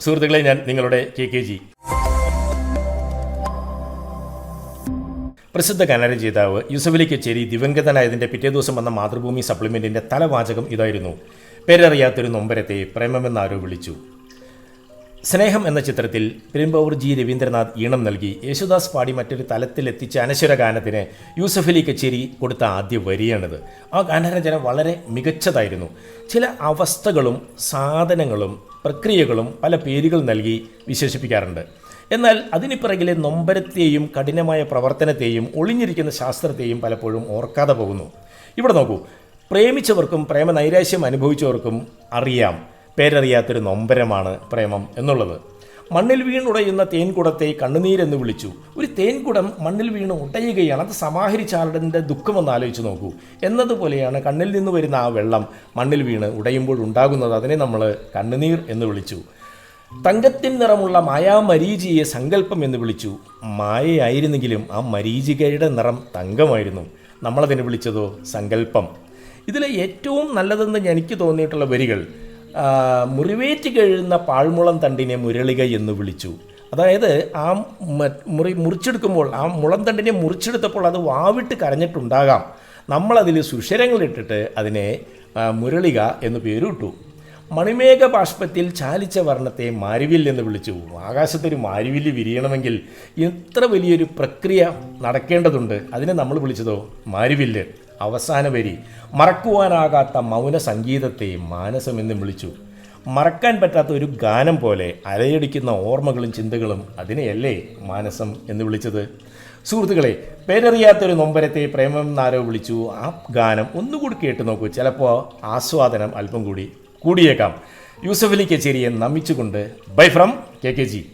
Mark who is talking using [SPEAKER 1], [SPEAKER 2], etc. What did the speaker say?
[SPEAKER 1] സുഹൃത്തുക്കളെ ഞാൻ നിങ്ങളുടെ കെ കെ ജി. പ്രസിദ്ധ കന്നഡ ജേതാവ് യൂസഫലി കച്ചേരി ദിവംഗതനായതിന്റെ പിറ്റേ ദിവസം വന്ന മാതൃഭൂമി സപ്ലിമെന്റിന്റെ തലവാചകം ഇതായിരുന്നു. പേരറിയാത്തൊരു നൊമ്പരത്തെ പ്രേമമെന്നാരോ വിളിച്ചു. സ്നേഹം എന്ന ചിത്രത്തിൽ പെരുമ്പാവൂർ ജി രവീന്ദ്രനാഥ് ഈണം നൽകി യേശുദാസ് പാടി മറ്റൊരു തലത്തിലെത്തിച്ച അനശ്വര ഗാനത്തിന് യൂസഫലി കച്ചേരി കൊടുത്ത ആദ്യ വരിയാണിത്. ആ ഗാനരചന വളരെ മികച്ചതായിരുന്നു. ചില അവസ്ഥകളും സാധനങ്ങളും പ്രക്രിയകളും പല പേരുകൾ നൽകി വിശേഷിപ്പിക്കാറുണ്ട്. എന്നാൽ അതിന് പിറകിലെ നൊമ്പരത്തെയും കഠിനമായ പ്രവർത്തനത്തെയും ഒളിഞ്ഞിരിക്കുന്ന ശാസ്ത്രത്തെയും പലപ്പോഴും ഓർക്കാതെ പോകുന്നു. ഇവിടെ നോക്കൂ. പ്രേമിച്ചവർക്കും പ്രേമനൈരാശ്യം അനുഭവിച്ചവർക്കും അറിയാം. പേരറിയാത്തൊരു നൊമ്പരമാണ് പ്രേമം എന്നുള്ളത്. മണ്ണിൽ വീണുടയുന്ന തേൻകുടത്തെ കണ്ണുനീരെന്ന് വിളിച്ചു. ഒരു തേൻകുടം മണ്ണിൽ വീണ് ഉടയുകയാണ്. അത് സമാഹരിച്ച ആളുടെ ദുഃഖമൊന്ന് ആലോചിച്ച് നോക്കൂ. എന്നതുപോലെയാണ് കണ്ണിൽ നിന്ന് വരുന്ന ആ വെള്ളം മണ്ണിൽ വീണ് ഉടയുമ്പോൾ ഉണ്ടാകുന്നത്. അതിനെ നമ്മൾ കണ്ണുനീർ എന്ന് വിളിച്ചു. തങ്കത്തിൻ നിറമുള്ള മായാമരീചിയെ സങ്കല്പം എന്ന് വിളിച്ചു. മായയായിരുന്നെങ്കിലും ആ മരീചികയുടെ നിറം തങ്കമായിരുന്നു. നമ്മളതിനെ വിളിച്ചതോ സങ്കല്പം. ഇതിലെ ഏറ്റവും നല്ലതെന്ന് എനിക്ക് തോന്നിയിട്ടുള്ള വരികൾ മുറിവേറ്റ് കഴിയുന്ന പാഴ്മുളം തണ്ടിനെ മുരളിക എന്ന് വിളിച്ചു. അതായത് ആ മുറി മുറിച്ചെടുക്കുമ്പോൾ ആ മുളം തണ്ടിനെ മുറിച്ചെടുത്തപ്പോൾ അത് വാവിട്ട് കരഞ്ഞിട്ടുണ്ടാകാം. നമ്മളതിൽ സുഷരങ്ങളിട്ടിട്ട് അതിനെ മുരളിക എന്ന് പേരിട്ടു. മണിമേഘ ബാഷ്പത്തിൽ ചാലിച്ച വർണത്തെ മാരിവിൽ എന്ന് വിളിച്ചു. ആകാശത്തൊരു മാരുവിൽ വിരിയണമെങ്കിൽ എത്ര വലിയൊരു പ്രക്രിയ നടക്കേണ്ടതുണ്ട്? അതിനെ നമ്മൾ വിളിച്ചതോ? മാരുവില്ല് അവസാന വരി. മറക്കുവാനാകാത്ത മൗന സംഗീതത്തെ മാനസമെന്നും വിളിച്ചു. മറക്കാൻ പറ്റാത്ത ഒരു ഗാനം പോലെ അലയടിക്കുന്ന ഓർമ്മകളും ചിന്തകളും അതിനെയല്ലേ മാനസം എന്ന് വിളിച്ചത്? സുഹൃത്തുക്കളെ പേരറിയാത്തൊരു നൊമ്പരത്തെ പ്രേമം നാരോ വിളിച്ചു. ആ ഗാനം ഒന്നുകൂടി കേട്ടു നോക്കൂ. ചിലപ്പോൾ ആസ്വാദനം അല്പം കൂടി. കൂടിയേക്കാം. യൂസഫലി കച്ചേരിയെ നമിച്ചുകൊണ്ട് bye from K K G.